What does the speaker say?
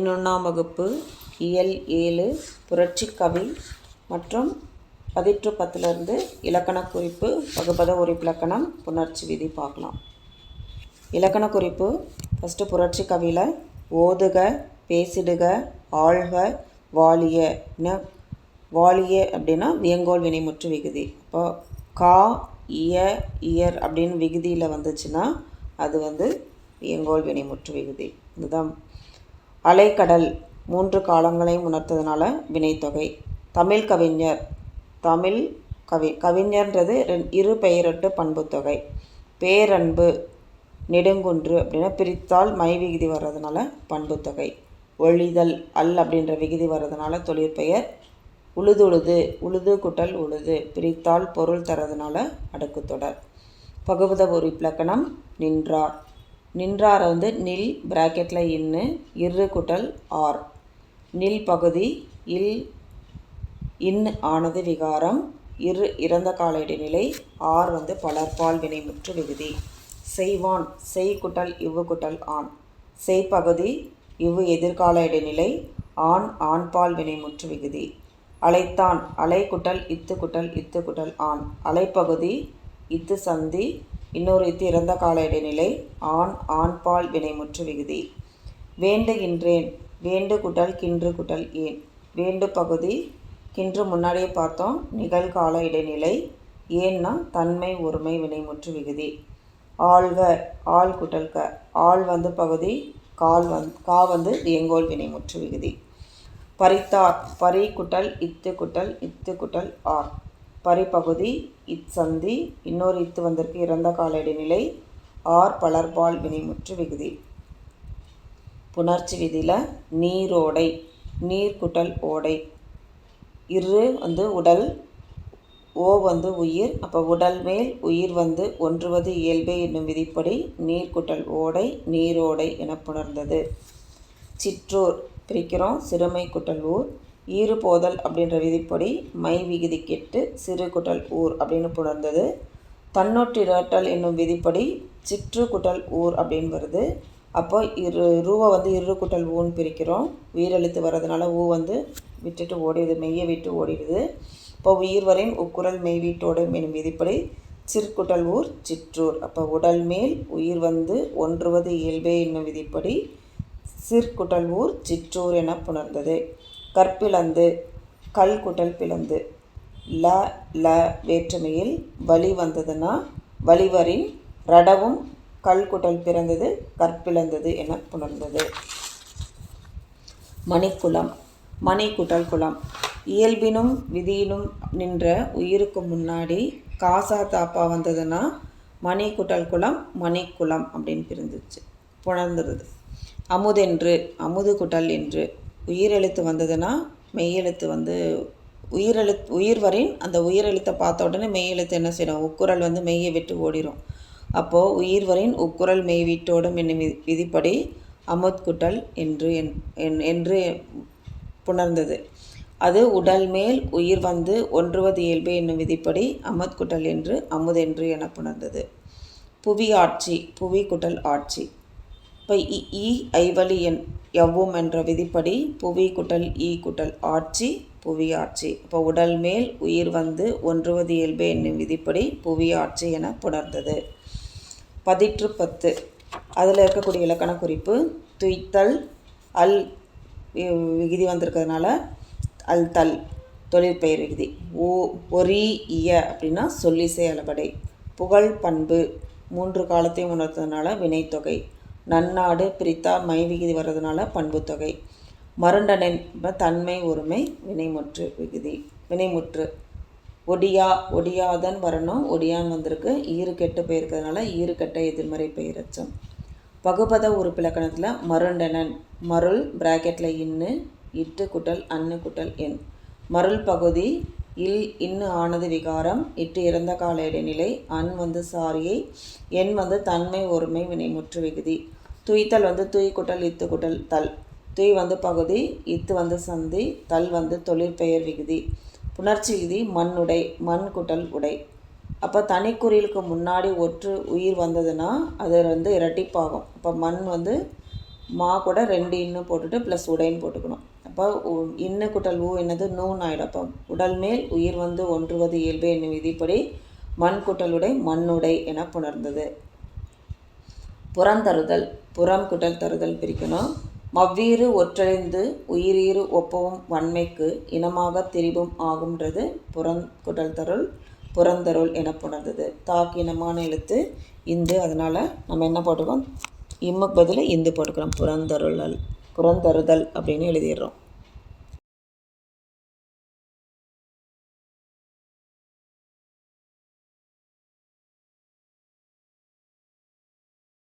பதினொன்றாம் வகுப்பு இயல் ஏழு புரட்சி கவி மற்றும் பதிற்று பத்துலேருந்து இலக்கண குறிப்பு வகுப்பத உறுப்பிலக்கணம் புணர்ச்சி விதி பார்க்கலாம். இலக்கண குறிப்பு ஃபஸ்ட்டு புரட்சி கவியில் ஓதுக பேசிடுக ஆழ்க வாலியன்னு வாலிய அப்படின்னா வியங்கோல் வினைமுற்று விகுதி. இப்போ கா இய இயர் அப்படின்னு விகுதியில் வந்துச்சுன்னா அது வந்து வியங்கோல் வினைமுற்று விகுதி. இதுதான் அலைக்கடல் மூன்று காலங்களையும் உணர்த்ததுனால வினைத்தொகை. தமிழ் கவிஞர் தமிழ் கவி கவிஞர்ன்றது ரெண் இரு பெயரட்டு பண்புத்தொகை. பேரன்பு நெடுங்குன்று அப்படின்னா பிரித்தால் மை விகுதி வர்றதுனால பண்புத்தொகை. ஒழிதல் அல் அப்படின்ற விகுதி வர்றதுனால தொழிற்பெயர் உழுதுழுது உழுது குட்டல் உழுது பிரித்தால் பொருள் தரதுனால அடுக்குத்தொடர் பகுபத உறுப்பிலக்கணம் நின்றார் நின்றார் வந்து நில் ப்ராக்கெட்டில் இன்னு இரு குட்டல் ஆர். நில் பகுதி இல் இன் ஆனது விகாரம் இரு இறந்த கால இடைநிலை ஆர் வந்து பலர்பால் வினைமுற்று விகுதி. செய்வான் செய் குட்டல் இவ்வு குட்டல் ஆண். செய்பகுதி இவ்வு எதிர்கால இடைநிலை ஆண் ஆண்பால் வினைமுற்று விகுதி. அலைத்தான் அலை குட்டல் இத்து குட்டல் இத்து குட்டல் ஆண். அலைப்பகுதி இத்து சந்தி இன்னொரு திறந்த இறந்த கால இடைநிலை ஆண் ஆண்பால் வினைமுற்று விகுதி. வேண்டுகின்றேன் வேண்டு குட்டல் கின்று குட்டல் ஏன்? வேண்டு பகுதி கின்று முன்னாடியே பார்த்தோம் நிகழ்கால இடைநிலை ஏன்னா தன்மை ஒருமை வினைமுற்று விகுதி. ஆழ்க ஆள் குட்டல் க ஆள் வந்து பகுதி கால் வந் கா வந்து வியங்கோல் வினைமுற்று விகுதி. பரித்தார் பரி குட்டல் இத்து குட்டல் இத்து குட்டல் ஆர். பரிபகுதி இச்சந்தி இன்னொரு இத்து வந்திருக்கு இறந்த கால இடைநிலை ஆர் பலர்பால் வினைமுற்று விகுதி. புணர்ச்சி விதியில் நீரோடை நீர்க்குட்டல் ஓடை. இரு வந்து உடல் ஓ வந்து உயிர் அப்போ உடல் மேல் உயிர் வந்து ஒன்றுவது இயல்பே என்னும் விதிப்படி நீர்க்குட்டல் ஓடை நீரோடை என புணர்ந்தது. சிற்றூர் பிரிக்கிறோம் சிறுமை குட்டல் ஊர். ஈறுபோதல் அப்படின்ற விதிப்படி மை விகுதி கெட்டு சிறு குட்டல் ஊர் அப்படின்னு புணர்ந்தது தன்னொற்றிரட்டல் என்னும் விதிப்படி சிற்று குட்டல் ஊர் அப்படின்னு வருது. அப்போ இரு ரூவை வந்து இரு குட்டல் ஊன்னு பிரிக்கிறோம். உயிரெழுத்து வர்றதுனால ஊ வந்து விட்டுட்டு ஓடிடுது மெய்யை விட்டு ஓடிடுது. இப்போ உயிர் வரையும் உக்குரல் மெய் வீட்டோடு என்னும் விதிப்படி சிற்குட்டல் ஊர் சிற்றூர். அப்போ உடல் மேல் உயிர் வந்து ஒன்றுவது இயல்பே என்னும் விதிப்படி சிற்குட்டல் ஊர் சிற்றூர் என புணர்ந்தது. கற்பிளந்து கல் குட்டல் பிளந்து. ல ல வேற்றுமையில் வழி வந்ததுன்னா வழிவரின் ரடவும் கல் குட்டல் பிறந்தது கற்பிளந்தது என புணர்ந்தது. மணிக்குளம் மணி குட்டல் குளம். இயல்பினும் விதியினும் நின்ற உயிருக்கு முன்னாடி காசா தாப்பா வந்ததுன்னா மணி குட்டல் குளம் மணிக்குளம் அப்படின்னு பிரிந்துச்சு புணர்ந்துருது அமுதென்று அமுது குட்டல் என்று உயிரெழுத்து வந்ததுன்னா மெய்யெழுத்து வந்து உயிரெழுத்து உயிர் வரின் அந்த உயிரெழுத்தை பார்த்த உடனே மெய்யெழுத்து என்ன செய்யணும் உக்குரல் வந்து மெய்யை விட்டு ஓடிடும் அப்போது உயிர் வரின் உக்குரல் மெய் வீட்டோடும் என்னும் விதிப்படி அமுத்குட்டல் என்று என் என்று புணர்ந்தது. அது உடல் மேல் உயிர் வந்து ஒன்றுவது இயல்பு என்னும் விதிப்படி அமுத்குட்டல் என்று அமுதென்று என புணர்ந்தது. புவி ஆட்சி புவி குட்டல் ஆட்சி. இப்போ இ ஐவலி என் எவ்வும் என்ற விதிப்படி புவி குட்டல் ஈ குட்டல் ஆட்சி புவி ஆட்சி. இப்போ உடல் மேல் உயிர் வந்து ஒன்றுவது இயல்பு என்னும் விதிப்படி புவி ஆட்சி என புணர்ந்தது. பதிற்று பத்து. அதில் இருக்கக்கூடிய இலக்கண குறிப்பு துய்த்தல் அல் விகுதி வந்திருக்கிறதுனால அல் தல் தொழிற்பெயர் விகுதி. ஓ ஒரி இய அப்படின்னா சொல்லிசை அளபடை புகழ் பண்பு மூன்று காலத்தையும் உணர்த்ததுனால வினைத்தொகை. நன்னாடு பிரித்தா மை விகுதி வர்றதுனால பண்புத்தொகை. மருண்டனின் தன்மை ஒருமை வினைமுற்று விகுதி வினைமுற்று. ஒடியா ஒடியாதன் வரணும் ஒடியான் வந்திருக்கு. ஈறு கெட்டு போயிருக்கிறதுனால ஈறு கெட்ட எதிர்மறை பெயரச்சம் பகுபத உறுப்பிலக்கணத்தில் மருண்டனன் மருள் பிராக்கெட்டில் இன்னு இட்டு குட்டல் அன்னு குட்டல் எண் மருள் பகுதி இல் இன்னு ஆனது விகாரம் இட்டு இறந்த கால இடைநிலை அன் வந்து சாரியை எண் வந்து தன்மை ஒருமை வினைமுற்று விகுதி. துய்த்தல் வந்து துய் குட்டல் இத்து குட்டல் தல். துய் வந்து பகுதி இத்து வந்து சந்தி தல் வந்து தொழிற்பெயர் விகுதி. புணர்ச்சி விகுதி மண்ணுடை மண் குட்டல் உடை. அப்போ தனிக்குறிலுக்கு முன்னாடி ஒற்று உயிர் வந்ததுன்னா அது வந்து இரட்டிப்பாகும். அப்போ மண் வந்து மா கூட ரெண்டு இன்னு போட்டுட்டு ப்ளஸ் உடைன்னு போட்டுக்கணும். அப்போ இன்னு குட்டல் ஊ என்னது? நூன் ஆகிடும் அப்போ உடல் மேல் உயிர் வந்து ஒன்றுவது இயல்பு என்னும் விதிப்படி மண் குட்டலுடை மண்ணுடை என புணர்ந்தது. புறந்தருதல் புறம் குடல் தருதல் பிரிக்கணும். மவ்வீறு ஒற்றழிந்து உயிரீறு ஒப்பவும் வன்மைக்கு இனமாக திரிவும் ஆகும்ன்றது புறங் குடல் தருள் புறந்தருள் என புணர்ந்தது. தாக்கு இனமான எழுத்து இந்து அதனால் நம்ம என்ன போட்டுக்கோம் இம்முக்கு பதில் இந்து போட்டுக்கிறோம் புறந்தருளல் புறந்தருதல் அப்படின்னு எழுதிடுறோம்.